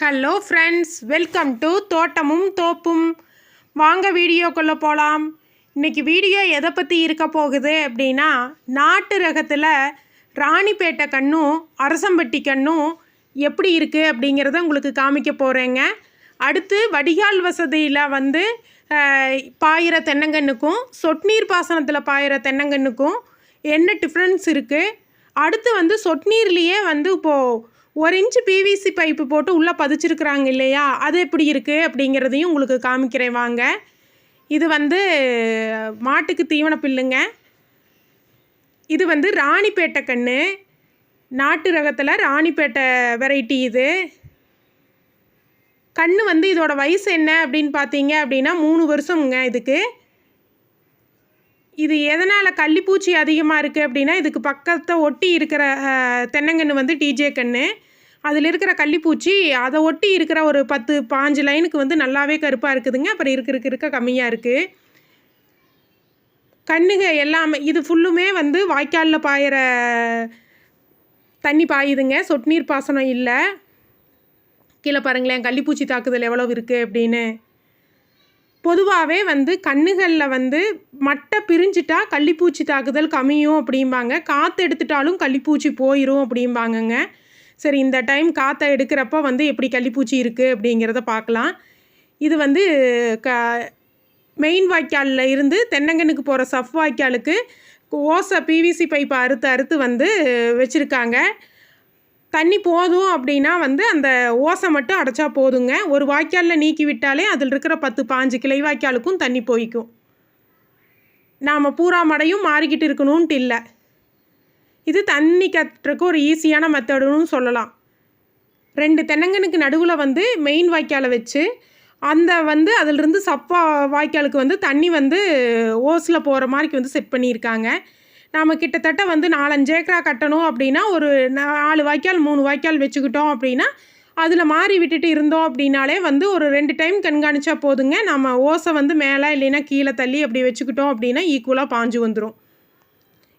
Hello friends welcome to தோட்டமும் தோப்பும் வாங்க வீடியோக்குள்ளே போகலாம் இன்றைக்கி வீடியோ எதை பற்றி இருக்க போகுது அப்படின்னா நாட்டு ரகத்தில் ராணிப்பேட்டை கண்ணும் அரசம்பட்டி கண்ணும் எப்படி இருக்குது அப்படிங்கிறத உங்களுக்கு காமிக்க போகிறேங்க அடுத்து வடிகால் வசதியில் வந்து பாயிற தென்னங்கன்றுக்கும் சொட்டுநீர் பாசனத்தில் பாயிற தென்னங்கன்றுக்கும் என்ன டிஃப்ரென்ஸ் இருக்குது அடுத்து வந்து சொட்டுநீர்லேயே வந்து இப்போது ஒரு இன்ச்சு பிவிசி பைப்பு போட்டு உள்ளே பதிச்சிருக்கிறாங்க இல்லையா? அது எப்படி இருக்குது அப்படிங்கிறதையும் உங்களுக்கு காமிக்கிறேன் வாங்க. இது வந்து மாட்டுக்கு தீவன பில்லுங்க. இது வந்து ராணிப்பேட்டை கன்று நாட்டு ரகத்தில் ராணிப்பேட்டை வெரைட்டி இது. கன்று வந்து இதோட வயசு என்ன அப்படின்னு பார்த்தீங்க அப்படின்னா மூணு வருஷம்ங்க இதுக்கு. இது எதனால் கள்ளிப்பூச்சி அதிகமாக இருக்குது அப்படின்னா இதுக்கு பக்கத்தை ஒட்டி இருக்கிற தென்னங்கன்று வந்து டிஜே கன்று அதில் இருக்கிற கள்ளிப்பூச்சி அதை ஒட்டி இருக்கிற ஒரு பத்து பாஞ்சு லைனுக்கு வந்து நல்லாவே கருப்பாக இருக்குதுங்க. அப்புறம் இருக்க இருக்க இருக்க கம்மியாக இருக்குது கண்ணுங்க எல்லாமே இது ஃபுல்லுமே வந்து வாய்க்காலில் பாயிற தண்ணி பாயுதுங்க. சொட்டு நீர் பாசனம் இல்லை. கீழே பாருங்களேன் கள்ளிப்பூச்சி தாக்குதல் எவ்வளோ இருக்குது அப்படின்னு. பொதுவாகவே வந்து கண்ணுகளில் வந்து மட்டை பிரிஞ்சிட்டா கள்ளிப்பூச்சி தாக்குதல் கம்மியும் அப்படிம்பாங்க. காற்று எடுத்துட்டாலும் கள்ளிப்பூச்சி போயிடும் அப்படிம்பாங்கங்க. சரி இந்த டைம் காற்றை எடுக்கிறப்ப வந்து எப்படி கள்ளிப்பூச்சி இருக்குது அப்படிங்கிறத பார்க்கலாம். இது வந்து க மெயின் வாய்க்காலில் இருந்து தென்னங்கன்னுக்கு போகிற சஃப் வாய்க்காலுக்கு ஓசை பிவிசி பைப்பை அறுத்து அறுத்து வந்து வச்சுருக்காங்க. தண்ணி போதும் அப்படின்னா வந்து அந்த ஓசை மட்டும் அடைச்சா போதுங்க. ஒரு வாய்க்காலில் நீக்கி விட்டாலே அதில் இருக்கிற பத்து பாஞ்சு கிளை வாய்க்காலுக்கும் தண்ணி போய்க்கும். நாம் பூரா மடையும் மாறிக்கிட்டு இருக்கணும்ன்ட்டு இல்லை. இது தண்ணி கட்டுறக்கு ஒரு ஈஸியான மெத்தடுன்னு சொல்லலாம். ரெண்டு தென்னங்கனுக்கு நடுவில் வந்து மெயின் வாய்க்காலை வச்சு அந்த வந்து அதிலிருந்து சப்பா வாய்க்காலுக்கு வந்து தண்ணி வந்து ஓஸில் போகிற மாதிரிக்கு வந்து செட் பண்ணியிருக்காங்க. நாம் கிட்டத்தட்ட வந்து நாலஞ்சு ஏக்கரா கட்டணும் அப்படின்னா ஒரு நாலு வாய்க்கால் மூணு வாய்க்கால் வச்சுக்கிட்டோம் அப்படின்னா அதில் மாறி விட்டுட்டு இருந்தோம் அப்படின்னாலே வந்து ஒரு ரெண்டு டைம் கண்காணிச்சா போதுங்க. நம்ம ஓசை வந்து மேலே இல்லைன்னா கீழே தள்ளி அப்படி வச்சுக்கிட்டோம் அப்படின்னா ஈக்குவலாக பாஞ்சு வந்துடும்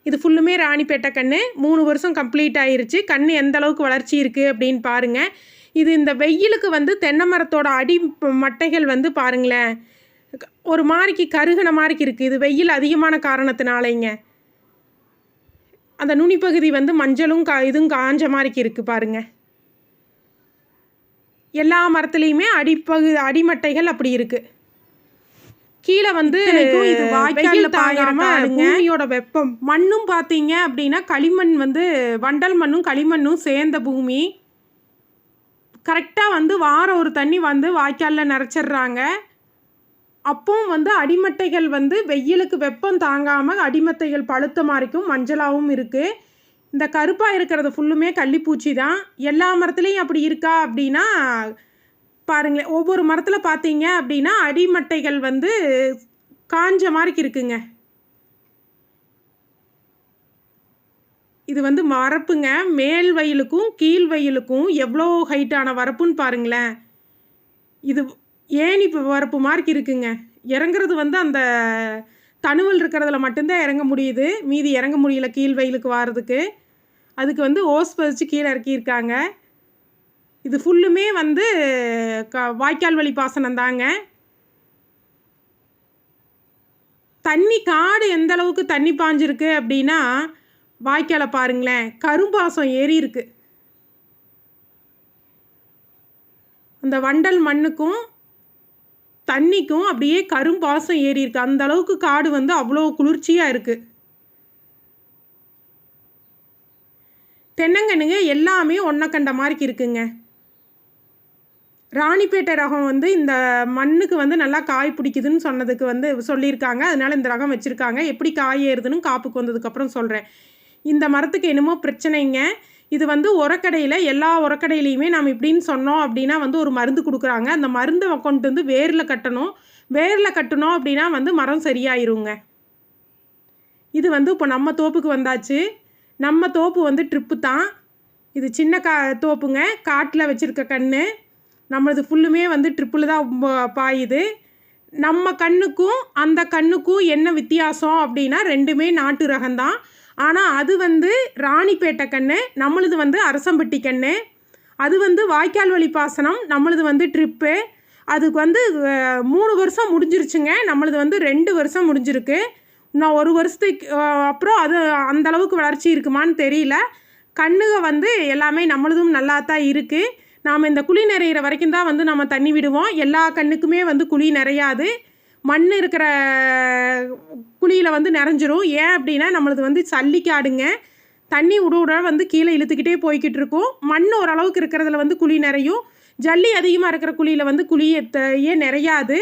இது ஃபுல்லுமே ராணிப்பேட்டை கன்று மூணு வருஷம் கம்ப்ளீட் ஆயிருச்சு. கன்று எந்த அளவுக்கு வளர்ச்சி இருக்குது அப்படின்னு பாருங்கள் இது இந்த வெயிலுக்கு வந்து தென்னை மரத்தோட அடி மட்டைகள் வந்து பாருங்களேன். ஒரு மாதிரிக்கு கருகின மாதிரிக்கு இருக்குது இது வெயில் அதிகமான காரணத்தினாலைங்க. அந்த நுனிப்பகுதி வந்து மஞ்சளும் கா இதுவும் காஞ்ச மாதிரிக்கு இருக்குது பாருங்க. எல்லா மரத்துலேயுமே அடிப்பகு அடிமட்டைகள் அப்படி இருக்குது கீழே வந்து இது காடுங்க. பூமியோட வெப்பம். மண்ணும் பார்த்தீங்க அப்படின்னா களிமண் வந்து வண்டல் மண்ணும் களிமண்ணும் சேர்ந்த பூமி. கரெக்டாக வந்து வாரம் ஒரு தண்ணி வந்து வாய்க்காலில் நிறச்சிடுறாங்க அப்பவும் வந்து அடிமட்டைகள் வந்து வெயிலுக்கு வெப்பம் தாங்காமல் அடிமட்டைகள் பழுத்த மாதிரிக்கும் மஞ்சளாகவும் இருக்குது இந்த கருப்பாக இருக்கிறது ஃபுல்லுமே கள்ளிப்பூச்சி தான். எல்லா மரத்துலேயும் அப்படி இருக்கா அப்படின்னா பாருங்களேன் ஒவ்வொரு மரத்தில் பார்த்தீங்க அப்படின்னா அடிமட்டைகள் வந்து காஞ்ச மாதிரிக்கு இருக்குங்க. இது வந்து மரப்புங்க. மேல் வயலுக்கும் கீழ் வயலுக்கும் எவ்வளோ ஹைட்டான வரப்புன்னு பாருங்களேன். இது ஏணி இப்போ வரப்பு மார்க் இருக்குங்க? இறங்குறது வந்து அந்த தணுவல் இருக்கிறதுல மட்டும்தான் இறங்க முடியுது. மீதி இறங்க முடியல கீழ் வயலுக்கு வாரதுக்கு. அதுக்கு வந்து ஓஸ் பதிச்சு கீழே இறக்கியிருக்காங்க. இது ஃபுல்லுமே வந்து க வாய்க்கால் வழி பாசனம் தாங்க. தண்ணி காடு எந்த அளவுக்கு தண்ணி பாஞ்சிருக்கு அப்படின்னா வாய்க்காலை பாருங்களேன் கரும்பாசம் ஏறி இருக்கு. அந்த வண்டல் மண்ணுக்கும் தண்ணிக்கும் அப்படியே கரும்பாசம் ஏறி இருக்கு அந்த அளவுக்கு காடு வந்து அவ்வளோ குளிர்ச்சியாக இருக்கு. தென்னங்கன்னுங்க எல்லாமே ஒன்றை கண்ட மாதிரி இருக்குங்க. ராணிப்பேட்டை ரகம் வந்து இந்த மண்ணுக்கு வந்து நல்லா காய் பிடிக்குதுன்னு சொன்னதுக்கு வந்து சொல்லியிருக்காங்க. அதனால இந்த ரகம் வச்சுருக்காங்க. எப்படி காய் ஏறுதுன்னு காப்புக்கு வந்ததுக்கப்புறம் சொல்கிறேன் இந்த மரத்துக்கு என்னமோ பிரச்சனைங்க. இது வந்து உரக்கடையில் எல்லா உரக்கடையிலையுமே நம்ம இப்படின்னு சொன்னோம் அப்படின்னா வந்து ஒரு மருந்து கொடுக்குறாங்க. அந்த மருந்தை கொண்டு வந்து வேரில் கட்டணும். வேரில் கட்டணும் அப்படின்னா வந்து மரம் சரியாயிருங்க. இது வந்து இப்போ நம்ம தோப்புக்கு வந்தாச்சு. நம்ம தோப்பு வந்து ட்ரிப்பு தான். இது சின்ன கா தோப்புங்க. காட்டில் வச்சுருக்க கன்று நம்மளது ஃபுல்லுமே வந்து ட்ரிப்பில் தான் பாயுது. நம்ம கண்ணுக்கும் அந்த கண்ணுக்கும் என்ன வித்தியாசம் அப்படின்னா ரெண்டுமே நாட்டு ரகம்தான். ஆனால் அது வந்து ராணிப்பேட்டை கன்று நம்மளுது வந்து அரசம்பட்டி கன்று அது வந்து வாய்க்கால் வழி பாசனம் நம்மளது வந்து ட்ரிப்பு அதுக்கு வந்து மூணு வருஷம் முடிஞ்சிருச்சுங்க. நம்மளது வந்து ரெண்டு வருஷம் முடிஞ்சிருக்கு. இன்னும் ஒரு வருஷத்துக்கு அப்புறம் அது அந்தளவுக்கு வளர்ச்சி இருக்குமான்னு தெரியல. கண்ணுக வந்து எல்லாமே நம்மளதும் நல்லா தான் இருக்குது நாம் இந்த குழி நிறையிற வரைக்கும் தான் வந்து நம்ம தண்ணி விடுவோம். எல்லா கண்ணுக்குமே வந்து குழி நிறையாது மண் இருக்கிற குழியில் வந்து நிறைஞ்சிரும். ஏன் அப்படின்னா நம்மளது வந்து சல்லிக்காடுங்க. தண்ணி விட விட வந்து கீழே இழுத்துக்கிட்டே போய்கிட்டு இருக்கும். மண் ஓரளவுக்கு இருக்கிறதுல வந்து குழி நிறையும். ஜல்லி அதிகமாக இருக்கிற குழியில் வந்து குழியே நிறையாது.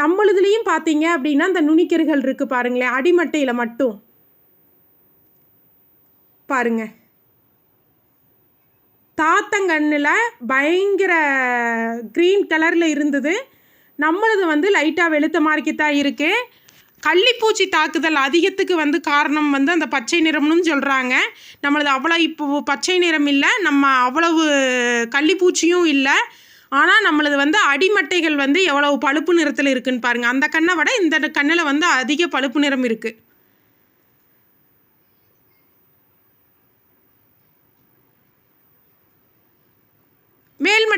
நம்மளுதுலேயும் பார்த்தீங்க அப்படின்னா அந்த நுனிக்கருகள் இருக்குது பாருங்களேன். அடிமட்டையில் மட்டும். பாருங்க. தாத்தங்கண்ணில் பயங்கர க்ரீன் கலரில் இருந்தது. நம்மளது வந்து லைட்டாக வெளுத்த மாதிரிக்கு தான் இருக்குது கள்ளிப்பூச்சி தாக்குதல் அதிகத்துக்கு வந்து காரணம் வந்து அந்த பச்சை நிறம்னு சொல்கிறாங்க நம்மளது அவ்வளோ இப்போ பச்சை நிறம் இல்லை நம்ம அவ்வளவு கள்ளிப்பூச்சியும் இல்லை. ஆனால் நம்மளது வந்து அடிமட்டைகள் வந்து எவ்வளவு பழுப்பு நிறத்தில் இருக்குதுன்னு பாருங்கள் அந்த கண்ணை விட இந்த கண்ணில் வந்து அதிக பழுப்பு நிறம் இருக்குது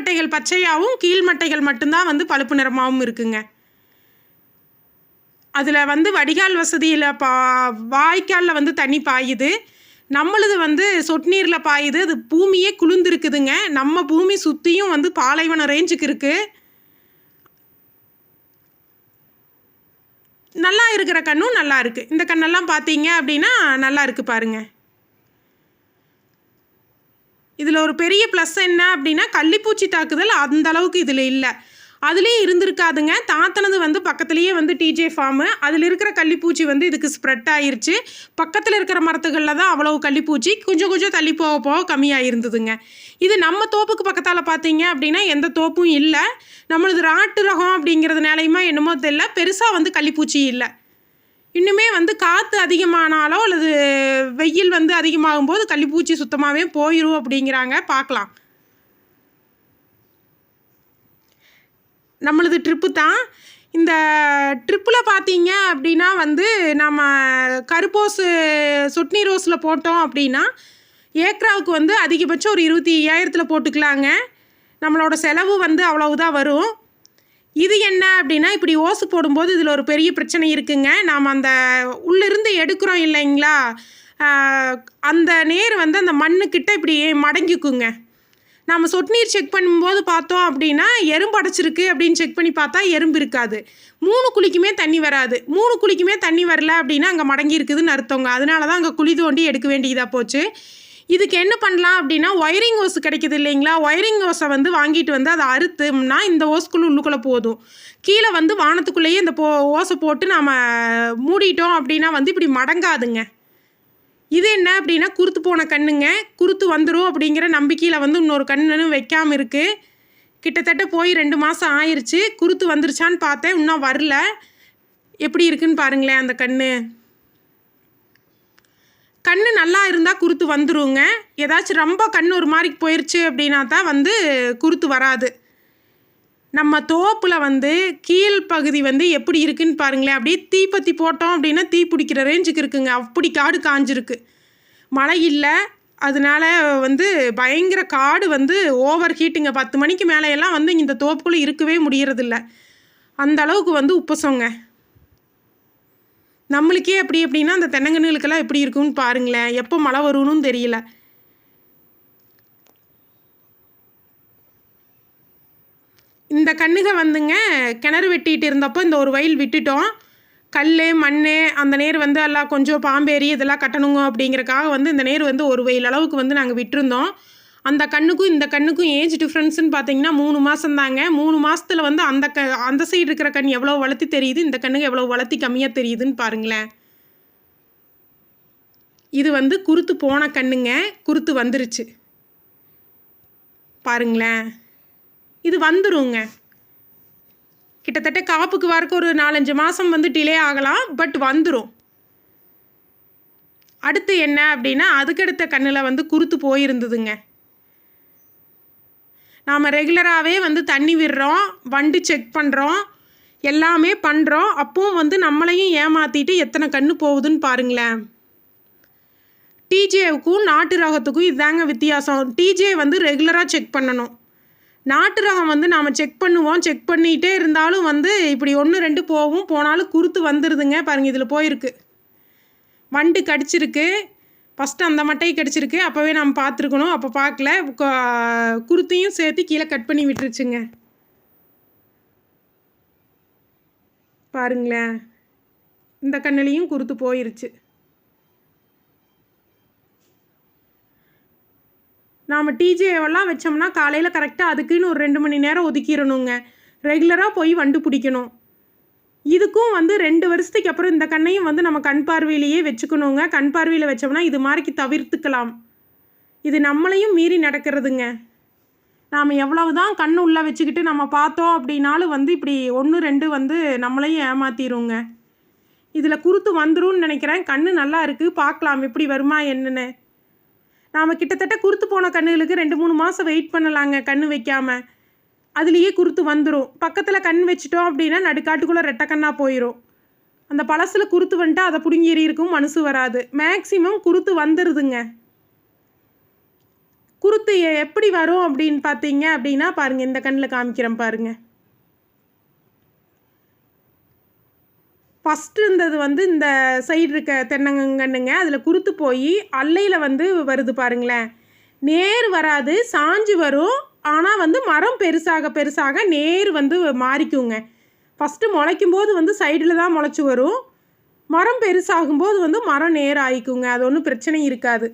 மட்டைகள் பச்சையாகவும் கீழ் மட்டைகள் மட்டும்தான் வந்து பழுப்பு நிறமாகவும் இருக்குங்க. அதில் வந்து வடிகால் வசதியில் பா வாய்க்காலில் வந்து தண்ணி பாயுது. நம்மளது வந்து சொட்டு நீரில் பாயுது. அது பூமியே குளிர்ந்துருக்குதுங்க. நம்ம பூமி சுற்றியும் வந்து பாலைவன ரேஞ்சுக்கு இருக்குது நல்லா இருக்கிற கண்ணும் நல்லா இருக்குது இந்த கண்ணெல்லாம் பார்த்தீங்க அப்படின்னா நல்லா இருக்குது பாருங்கள் இதில் ஒரு பெரிய ப்ளஸ் என்ன அப்படின்னா கள்ளிப்பூச்சி தாக்குதல் அந்த அளவுக்கு இதில் இல்லை. அதுலேயும் இருந்திருக்காதுங்க. தாத்தனது வந்து பக்கத்துலேயே வந்து டிஜே ஃபார்மு அதில் இருக்கிற கள்ளிப்பூச்சி வந்து இதுக்கு ஸ்ப்ரெட் ஆயிருச்சு. பக்கத்தில் இருக்கிற மரத்துகளில் தான் அவ்வளோ கள்ளிப்பூச்சி. கொஞ்சம் கொஞ்சம் தள்ளி போக போக கம்மியாக இருந்ததுங்க இது நம்ம தோப்புக்கு பக்கத்தால் பார்த்தீங்க அப்படின்னா எந்த தோப்பும் இல்லை. நம்மளது ராட்டு ரகம் அப்படிங்கிறதுனாலையுமா என்னமோ தெரியல. பெருசாக வந்து கள்ளிப்பூச்சி இல்லை. இன்னுமே வந்து காற்று அதிகமானாலோ அல்லது வெயில் வந்து அதிகமாகும் போது கள்ளிப்பூச்சி சுத்தமாகவே போயிடும் அப்படிங்கிறாங்க. பார்க்கலாம். நம்மளது ட்ரிப்பு தான். இந்த ட்ரிப்பில் பார்த்தீங்க அப்படின்னா வந்து நம்ம கருப்போஸு சொட்னி ரோஸில் போட்டோம் அப்படின்னா ஏக்ராவுக்கு வந்து அதிகபட்சம் ஒரு இருபத்தி ஐயாயிரத்தில் போட்டுக்கலாங்க. நம்மளோட செலவு வந்து அவ்வளவுதான் வரும். இது என்ன அப்படின்னா இப்படி ஓசு போடும்போது இதில் ஒரு பெரிய பிரச்சனை இருக்குங்க. நாம் அந்த உள்ளிருந்து எடுக்கிறோம் இல்லைங்களா? அந்த நேர் வந்து அந்த மண்ணுக்கிட்ட இப்படி மடங்கிக்குங்க. நம்ம சொட்டு நீர் செக் பண்ணும்போது பார்த்தோம் அப்படின்னா எறும்பு அடைச்சிருக்கு அப்படின்னு செக் பண்ணி பார்த்தா எறும்பு இருக்காது. மூணு குழிக்குமே தண்ணி வராது. மூணு குழிக்குமே தண்ணி வரல அப்படின்னா அங்கே மடங்கி இருக்குதுன்னு அர்த்தங்க. அதனால தான் அங்கே குழி தோண்டி எடுக்க வேண்டியதாக போச்சு. இதுக்கு என்ன பண்ணலாம் அப்படின்னா ஒயரிங் ஓஸ் கிடைக்குது இல்லைங்களா? ஒயரிங் ஓஸை வந்து வாங்கிட்டு வந்து அதை அறுத்தும்னா இந்த ஓஸ்குள்ளே உள்ளுக்குள்ளே போதும். கீழே வந்து வானத்துக்குள்ளேயே இந்த போ ஓசை போட்டு நாம் மூடிட்டோம் அப்படின்னா வந்து இப்படி மடங்காதுங்க. இது என்ன அப்படின்னா குருத்து போன கண்ணுங்க. குருத்து வந்துடும் அப்படிங்கிற நம்பிக்கையில் வந்து இன்னொரு கண்ணுன்னு வைக்காமல் இருக்குது கிட்டத்தட்ட போய் ரெண்டு மாதம் ஆயிடுச்சு குருத்து வந்துருச்சான்னு பார்த்தேன். இன்னும் வரல. எப்படி இருக்குன்னு பாருங்களேன் அந்த கண்ணு. கண் நல்லா இருந்தால் குருத்து வந்துருங்க. ஏதாச்சும் ரொம்ப கண் ஒரு மாதிரி போயிடுச்சு அப்படின்னா தான் வந்து குருத்து வராது. நம்ம தோப்பில் வந்து கீழ் பகுதி வந்து எப்படி இருக்குன்னு பாருங்களேன். அப்படியே தீப்பத்தி போட்டோம் அப்படின்னா தீ பிடிக்கிற ரேஞ்சுக்கு இருக்குங்க. அப்படி காடு காஞ்சிருக்கு. மழை இல்லை. அதனால வந்து பயங்கர காடு வந்து ஓவர் ஹீட்டுங்க பத்து மணிக்கு மேலேயெல்லாம் வந்து இந்த தோப்புக்குள்ளே இருக்கவே முடியறதில்ல. அந்த அளவுக்கு வந்து உப்பசங்க. நம்மளுக்கே எப்படி எப்படின்னா அந்த தென்னங்கன்றுகளுக்கெல்லாம் எப்படி இருக்கும்னு பாருங்களேன். எப்போ மழை வரும்னு தெரியல. இந்த கண்ணுக வந்துங்க கிணறு வெட்டிகிட்டு இருந்தப்போ இந்த ஒரு வயல் விட்டுட்டோம். கல் மண் அந்த நேர் வந்து எல்லாம் கொஞ்சம் பாம்பேரி இதெல்லாம் கட்டணுங்க அப்படிங்கிறக்காக வந்து இந்த நேர் வந்து ஒரு வயல் அளவுக்கு வந்து நாங்கள் விட்டுருந்தோம். அந்த கண்ணுக்கும் இந்த கண்ணுக்கும் ஏஜ் டிஃப்ரென்ஸ்னு பார்த்தீங்கன்னா மூணு மாதம் தாங்க மூணு மாதத்தில் வந்து அந்த க அந்த சைடு இருக்கிற கண் எவ்வளோ வளர்த்தி தெரியுது இந்த கண்ணுக்கு எவ்வளோ வளர்த்தி கம்மியாக தெரியுதுன்னு பாருங்களேன். இது வந்து குருத்து போன கண்ணுங்க குருத்து வந்துருச்சு. பாருங்களேன். இது வந்துருங்க. கிட்டத்தட்ட காப்புக்கு வரக்கு ஒரு நாலஞ்சு மாதம் வந்து டிலே ஆகலாம் பட் வந்துடும் அடுத்து என்ன அப்படின்னா அதுக்கடுத்த கண்ணில் வந்து குருத்து போயிருந்ததுங்க. நாம் ரெகுலராகவே வந்து தண்ணி விடுறோம் வண்டு செக் பண்ணுறோம் எல்லாமே பண்ணுறோம் அப்பவும் வந்து நம்மளையும் ஏமாற்றிட்டு எத்தனை கன்று போகுதுன்னு பாருங்களேன். டிஜேவுக்கும் நாட்டு ரகத்துக்கும் இதுதாங்க வித்தியாசம். டிஜே வந்து ரெகுலராக செக் பண்ணணும். நாட்டு ரகம் வந்து நாம் செக் பண்ணுவோம். செக் பண்ணிகிட்டே இருந்தாலும் வந்து இப்படி ஒன்று ரெண்டு போகும். போனாலும் குருத்து வந்துடுதுங்க பாருங்கள் இதில் போயிருக்கு. வண்டு கடிச்சிருக்கு. ஃபஸ்ட்டு அந்த மட்டையை கிடச்சிருக்கு. அப்போவே நம்ம பார்த்துருக்கணும். அப்போ பார்க்கல. குருத்தையும் சேர்த்து கீழே கட் பண்ணி விட்டுருச்சுங்க. பாருங்களேன். இந்த கண்ணுலேயும் குருத்து போயிருச்சு. நாம் டிஜேவெல்லாம் வச்சோம்னா காலையில் கரெக்டாக அதுக்குன்னு ஒரு ரெண்டு மணி நேரம் ஒதுக்கிடணுங்க. ரெகுலராக போய் வண்டு பிடிக்கணும். இதுக்கும் வந்து ரெண்டு வருஷத்துக்கு அப்புறம் இந்த கண்ணையும் வந்து நம்ம கண் பார்வையிலேயே வச்சுக்கணுங்க. கண் பார்வையில் வச்சோம்னா இது மாதிரிக்கு தவிர்த்துக்கலாம். இது நம்மளையும் மீறி நடக்கிறதுங்க. நாம் எவ்வளவு தான் கண் உள்ளே வச்சுக்கிட்டு நம்ம பார்த்தோம் அப்படின்னாலும் வந்து இப்படி ஒன்று ரெண்டு வந்து நம்மளையும் ஏமாத்திடுங்க இதில் குருத்து வந்துடும் நினைக்கிறேன். கண் நல்லா இருக்குது பார்க்கலாம் எப்படி வருமா என்னன்னு. நாம் கிட்டத்தட்ட குருத்து போன கண்ணுகளுக்கு ரெண்டு மூணு மாதம் வெயிட் பண்ணலாங்க கண் வைக்காமல் அதுலேயே குருத்து வந்துடும் பக்கத்தில் கண் வச்சிட்டோம் அப்படின்னா நடுக்காட்டுக்குள்ளே ரெட்டை கண்ணாக போயிடும் அந்த பழசில் குருத்து வந்துட்டு அதை பிடுங்கி எறியிருக்கும் மனசு வராது. மேக்சிமம் குருத்து வந்துடுதுங்க குருத்து எப்படி வரும் அப்படின்னு பார்த்தீங்க அப்படின்னா பாருங்கள் இந்த கண்ணில் காமிக்கிறேன் பாருங்கள் ஃபஸ்ட்டு இருந்தது வந்து இந்த சைடு இருக்க தென்னங்கன்னுங்க அதில் குருத்து போய் அல்லையில் வந்து வருது பாருங்களேன். நேர் வராது சாஞ்சு வரும். ஆனால் வந்து மரம் பெருசாக பெருசாக நேர் வந்து மாறிக்குங்க. ஃபஸ்ட்டு முளைக்கும் போது வந்து சைடில் தான் முளைச்சி வரும். மரம் பெருசாகும்போது வந்து மரம் நேர் ஆயிக்குங்க. அது ஒன்றும் பிரச்சனை இருக்காது.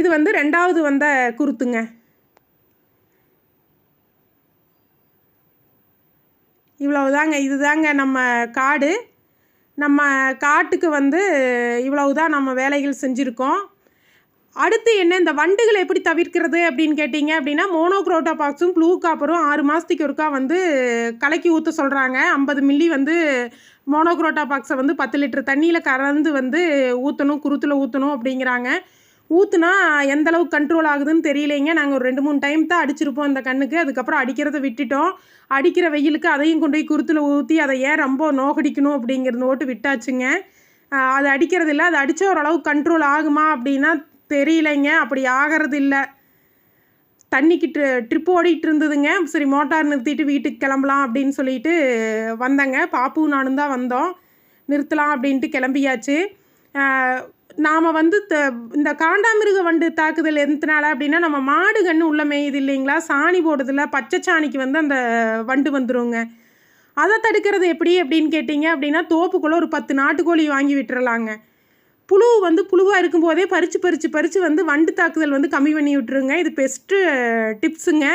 இது வந்து ரெண்டாவது வந்த குருத்துங்க. இவ்வளவுதாங்க இதுதாங்க நம்ம காடு. நம்ம காட்டுக்கு வந்து இவ்வளவுதான் நம்ம வேலைகள் செஞ்சுருக்கோம். அடுத்து என்ன இந்த வண்டுகளை எப்படி தவிர்க்கிறது அப்படின்னு கேட்டிங்க அப்படின்னா மோனோக்ரோட்டா பாக்ஸும் ப்ளூ காப்பரும் ஆறு மாதத்துக்கு ஒருக்கா வந்து கலக்கி ஊற்ற சொல்கிறாங்க ஐம்பது மில்லி வந்து மோனோக்ரோட்டா பாக்ஸை வந்து பத்து லிட்டர் தண்ணியில் கலந்து வந்து ஊற்றணும் குருத்தில் ஊற்றணும் அப்படிங்கிறாங்க. ஊற்றுனா எந்த அளவுக்கு கண்ட்ரோல் ஆகுதுன்னு தெரியலைங்க. நாங்கள் ஒரு ரெண்டு மூணு டைம் தான் அடிச்சிருப்போம் அந்த கண்ணுக்கு. அதுக்கப்புறம் அடிக்கிறத விட்டுட்டோம். அடிக்கிற வெயிலுக்கு அதையும் கொண்டு போய் குருத்தில் ஊற்றி அதை ஏன் ரொம்ப நோகடிக்கணும் அப்படிங்கிறது ஓட்டு விட்டாச்சுங்க. அது அடிக்கிறது இல்லை அது அடித்தா ஓரளவுக்கு கண்ட்ரோல் ஆகுமா அப்படின்னா தெரியலைங்க. அப்படி ஆகிறது இல்லை தண்ணிக்கு ட்ரி ட்ரிப் ஓடிட்டு இருந்ததுங்க சரி மோட்டார் நிறுத்திட்டு வீட்டுக்கு கிளம்பலாம் அப்படின்னு சொல்லிட்டு வந்தேங்க. பாப்பும் நானும் தான் வந்தோம். நிறுத்தலாம் அப்படின்ட்டு கிளம்பியாச்சு. நாம் வந்து த- இந்த காண்டாமிருக வண்டு தாக்குதல் எந்தனால அப்படின்னா நம்ம மாடு கன்று உள்ள மேயுது இல்லைங்களா? சாணி போடுறதுல பச்சை சாணிக்கு வந்து அந்த வண்டு வந்துருங்க. அதை தடுக்கிறது எப்படி அப்படின்னு கேட்டிங்க அப்படின்னா தோப்புக்குள்ளே ஒரு பத்து நாட்டுக்கோழி வாங்கி விட்டுறலாங்க. புழு வந்து புழுவாக இருக்கும்போதே பறித்து பறித்து பறித்து வந்து வண்டு தாக்குதல் வந்து கம்மி பண்ணி விட்டுருங்க. இது பெஸ்ட்டு டிப்ஸுங்க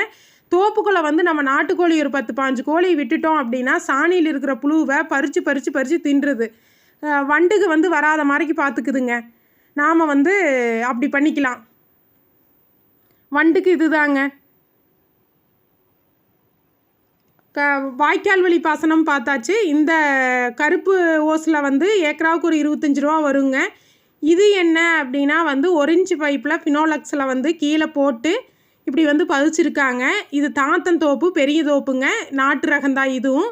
தோப்புக்குள்ளே வந்து நம்ம நாட்டுக்கோழி ஒரு பத்து பாஞ்சு கோழி விட்டுட்டோம் அப்படின்னா சாணியில் இருக்கிற புழுவை பறித்து பறித்து பறித்து தின்றுது. வண்டுக்கு வந்து வராத மாதிரிக்கு பார்த்துக்குதுங்க நாம் வந்து அப்படி பண்ணிக்கலாம். வண்டுக்கு இதுதாங்க. க வாய்க்கால் வழி பாசனம் பார்த்தாச்சு. இந்த கருப்பு ஓஸில் வந்து ஏக்கராவுக்கு ஒரு இருபத்தஞ்சி ரூபா வருங்க. இது என்ன அப்படின்னா வந்து ஒரிஞ்சு பைப்பில் ஃபினோலக்ஸில் வந்து கீழே போட்டு இப்படி வந்து பதிச்சிருக்காங்க. இது தாத்தன் தோப்பு பெரிய தோப்புங்க. நாட்டு ரகந்தான் இதுவும்.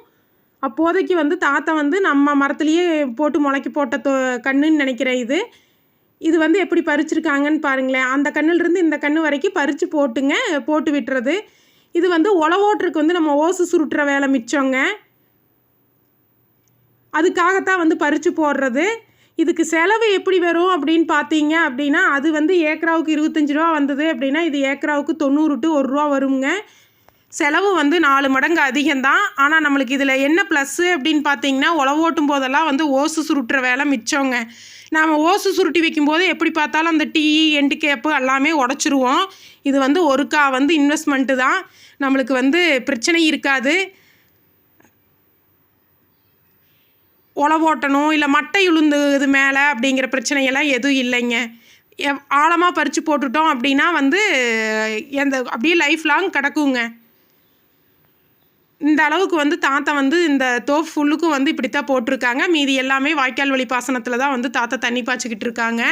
அப்போதைக்கு வந்து தாத்தன் வந்து நம்ம மரத்துலேயே போட்டு முளைக்கி போட்ட தோ கண்ணுன்னு நினைக்கிறேன் இது. இது வந்து எப்படி பறிச்சிருக்காங்கன்னு பாருங்களேன். அந்த கண்ணுலேருந்து இந்த கண்ணு வரைக்கும் பறித்து போட்டுங்க போட்டு விட்டுறது. இது வந்து உழவோட்டருக்கு வந்து நம்ம ஓசு சுருட்டுற வேலை மிச்சங்க. அதுக்காகத்தான் வந்து பறித்து போடுறது. இதுக்கு செலவு எப்படி வரும் அப்படின்னு பார்த்தீங்க அப்படின்னா அது வந்து ஏக்கராவுக்கு இருபத்தஞ்சி ரூபா வந்தது அப்படின்னா இது ஏக்கராவுக்கு தொண்ணூறு டு ஒரு ரூபா வருங்க. செலவு வந்து நாலு மடங்கு அதிகம்தான். ஆனால் நம்மளுக்கு இதில் என்ன ப்ளஸ்ஸு அப்படின்னு பார்த்தீங்கன்னா உழவு ஓட்டும் போதெல்லாம் வந்து ஓசு சுருட்டுற வேலை மிச்சோங்க. நாம் ஓசு சுருட்டி வைக்கும்போது எப்படி பார்த்தாலும் அந்த டீ எண்டு கேப்பு எல்லாமே உடச்சிருவோம். இது வந்து ஒருக்கா வந்து இன்வெஸ்ட்மெண்ட்டு தான். நம்மளுக்கு வந்து பிரச்சனை இருக்காது. உழவு ஓட்டணும் இல்லை மட்டை உளுந்து இது மேலே அப்படிங்கிற பிரச்சனையெல்லாம் எதுவும் இல்லைங்க. எவ் ஆழமாக பறித்து போட்டுட்டோம் அப்படின்னா வந்து எந்த அப்படியே லைஃப் லாங் கிடக்குங்க. இந்த அளவுக்கு வந்து தாத்தா வந்து இந்த தோப் ஃபுல்லுக்கும் வந்து இப்படித்தான் போட்டிருக்காங்க. மீதி எல்லாமே வாய்க்கால் வழி பாசனத்தில் தான் வந்து தாத்தா தண்ணி பாய்ச்சிக்கிட்டு இருக்காங்க.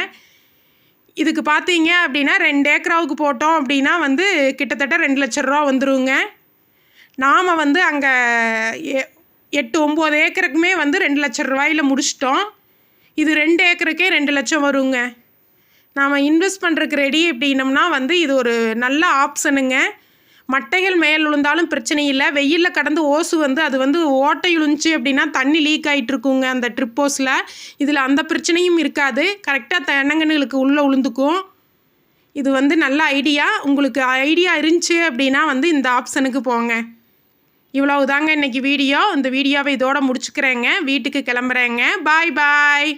இதுக்கு பார்த்தீங்க அப்படின்னா ரெண்டு ஏக்கராவுக்கு போட்டோம் அப்படின்னா வந்து கிட்டத்தட்ட ரெண்டு லட்ச ரூபா வந்துருங்க. நாம் வந்து அங்கே எட்டு ஒம்பது ஏக்கருக்குமே வந்து ரெண்டு லட்சம் ரூபாயில் முடிச்சிட்டோம். இது ரெண்டு ஏக்கருக்கே ரெண்டு லட்சம் வருங்க. நாம் இன்வெஸ்ட் பண்ணுறதுக்கு ரெடி அப்படின்னம்னா வந்து இது ஒரு நல்ல ஆப்ஷனுங்க மட்டைகள் மேல் விழுந்தாலும் பிரச்சனை இல்லை. வெயிலில் கடந்து ஓசு வந்து அது வந்து ஓட்டை விழுந்துச்சு அப்படின்னா தண்ணி லீக் ஆகிட்டு இருக்குங்க அந்த ட்ரிப் ஓஸில் இதில் அந்த பிரச்சனையும் இருக்காது. கரெக்டாக தென்னங்கன்னுகளுக்கு உள்ளே உளுந்துக்கும் இது வந்து நல்ல ஐடியா உங்களுக்கு ஐடியா இருந்துச்சு அப்படின்னா வந்து இந்த ஆப்ஷனுக்கு போங்க. இவ்வளவு தாங்க இன்றைக்கி வீடியோ. இந்த வீடியோவை இதோட முடிச்சுக்கிறேங்க. வீட்டுக்கு கிளம்புறேங்க. பாய் பாய்.